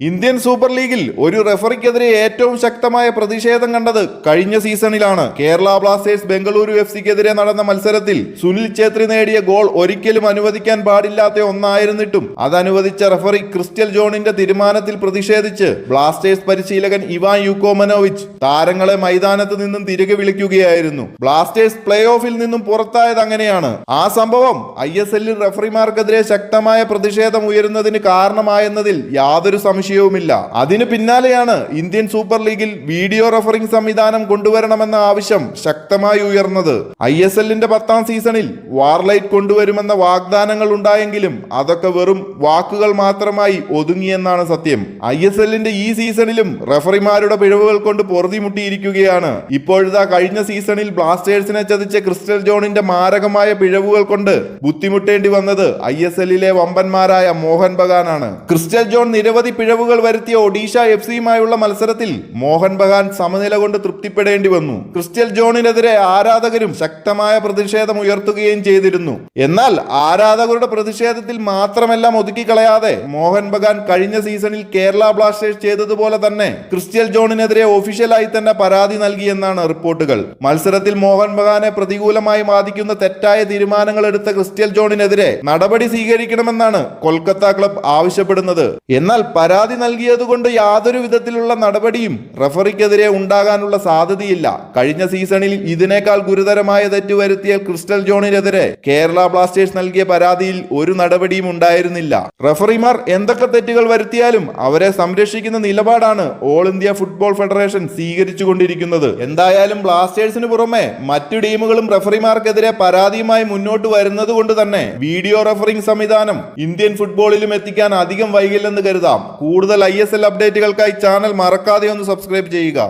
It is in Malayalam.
ഇന്ത്യൻ സൂപ്പർ ലീഗിൽ ഒരു റെഫറിക്കെതിരെ ഏറ്റവും ശക്തമായ പ്രതിഷേധം കണ്ടത് കഴിഞ്ഞ സീസണിലാണ്. കേരള ബ്ലാസ്റ്റേഴ്സ് ബംഗളൂരു എഫ് സിക്കെതിരെ നടന്ന മത്സരത്തിൽ സുനിൽ ഛേത്രി നേടിയ ഗോൾ ഒരിക്കലും അനുവദിക്കാൻ പാടില്ലാത്ത ഒന്നായിരുന്നിട്ടും അത് അനുവദിച്ച റെഫറി ക്രിസ്റ്റ്യൽ ജോണിന്റെ തീരുമാനത്തിൽ പ്രതിഷേധിച്ച് ബ്ലാസ്റ്റേഴ്സ് പരിശീലകൻ ഇവാൻ യുക്കോമനോവിച്ച് താരങ്ങളെ മൈതാനത്ത് നിന്നും തിരികെ വിളിക്കുകയായിരുന്നു. ബ്ലാസ്റ്റേഴ്സ് പ്ലേ ഓഫിൽ നിന്നും പുറത്തായത് അങ്ങനെയാണ്. ആ സംഭവം ഐ എസ് എല്ലിൽ റെഫറിമാർക്കെതിരെ ശക്തമായ പ്രതിഷേധം ഉയരുന്നതിന് കാരണമായെന്നതിൽ യാതൊരു സംശയവുമില്ല. അതിന് പിന്നാലെയാണ് ഇന്ത്യൻ സൂപ്പർ ലീഗിൽ വീഡിയോ റഫറിംഗ് സംവിധാനം കൊണ്ടുവരണമെന്ന ആവശ്യം ശക്തമായി ഉയർന്നത്. ഐ എസ് എല്ലിന്റെ പത്താം സീസണിൽ വാർലൈറ്റ് കൊണ്ടുവരുമെന്ന വാഗ്ദാനങ്ങൾ ഉണ്ടായെങ്കിലും അതൊക്കെ വെറും വാക്കുകൾ മാത്രമായി ഒതുങ്ങിയെന്നാണ് സത്യം. ഐ എസ് എല്ലിന്റെ ഈ സീസണിലും റഫറിമാരുടെ പിഴവുകൾ കൊണ്ട് പൊറുതിമുട്ടിയിരിക്കുകയാണ്. ഇപ്പോഴിതാ കഴിഞ്ഞ സീസണിൽ ബ്ലാസ്റ്റേഴ്സിനെ ചതിച്ച ക്രിസ്റ്റൽ ജോണിന്റെ മാരകമായ പിഴവുകൾ കൊണ്ട് ബുദ്ധിമുട്ടേണ്ടി വന്നത് ഐ എസ് എല്ലിലെ വമ്പന്മാരായ മോഹൻ ബഗാനാണ്. ക്രിസ്റ്റൽ ജോൺ നിരവധി പിഴവുകൾ വരുത്തിയ ഒഡീഷ എഫ് സിയുമായുള്ള മത്സരത്തിൽ മോഹൻ ബഗാൻ സമനില കൊണ്ട് തൃപ്തിപ്പെടേണ്ടി വന്നു. ക്രിസ്റ്റ്യൽ ജോണിനെതിരെ ആരാധകരും ശക്തമായ പ്രതിഷേധം ഉയർത്തുകയും ചെയ്തിരുന്നു. എന്നാൽ ആരാധകരുടെ പ്രതിഷേധത്തിൽ മാത്രമെല്ലാം ഒതുക്കിക്കളയാതെ മോഹൻ ബഗാൻ കഴിഞ്ഞ സീസണിൽ കേരള ബ്ലാസ്റ്റേഴ്സ് ചെയ്തതുപോലെ തന്നെ ക്രിസ്റ്റ്യൽ ജോണിനെതിരെ ഒഫീഷ്യലായി തന്നെ പരാതി നൽകിയെന്നാണ് റിപ്പോർട്ടുകൾ. മത്സരത്തിൽ മോഹൻ ബഗാനെ പ്രതികൂലമായി ബാധിക്കുന്ന തെറ്റായ തീരുമാനങ്ങൾ എടുത്ത ക്രിസ്റ്റ്യൽ ജോണിനെതിരെ നടപടി സ്വീകരിക്കണമെന്നാണ് കൊൽക്കത്ത ക്ലബ് ആവശ്യപ്പെടുന്നത്. എന്നാൽ പരാതി നൽകിയതുകൊണ്ട് യാതൊരു വിധത്തിലുള്ള നടപടിയും റഫറിക്കെതിരെ ഉണ്ടാകാനുള്ള സാധ്യതയില്ല. കഴിഞ്ഞ സീസണിൽ ഇതിനേക്കാൾ ഗുരുതരമായ തെറ്റ് വരുത്തിയ ക്രിസ്റ്റൽ ജോണിനെതിരെ കേരള ബ്ലാസ്റ്റേഴ്സ് നൽകിയ പരാതിയിൽ ഒരു നടപടിയും ഉണ്ടായിരുന്നില്ല. റഫറിമാർ എന്തൊക്കെ തെറ്റുകൾ വരുത്തിയാലും അവരെ സംരക്ഷിക്കുന്ന നിലപാടാണ് ഓൾ ഇന്ത്യ ഫുട്ബോൾ ഫെഡറേഷൻ സ്വീകരിച്ചുകൊണ്ടിരിക്കുന്നത്. എന്തായാലും ബ്ലാസ്റ്റേഴ്സിന് പുറമെ മറ്റു ടീമുകളും റഫറിമാർക്കെതിരെ പരാതിയുമായി മുന്നോട്ട് വരുന്നത് കൊണ്ട് തന്നെ വീഡിയോ റഫറിംഗ് സംവിധാനം ഇന്ത്യൻ ഫുട്ബോളിലും എത്തിക്കാൻ അധികം വൈകില്ലെന്ന് കരുതാം. കൂടുതൽ ഐ എസ് എൽ അപ്ഡേറ്റുകൾക്കായി ചാനൽ മറക്കാതെ ഒന്ന് സബ്സ്ക്രൈബ് ചെയ്യുക.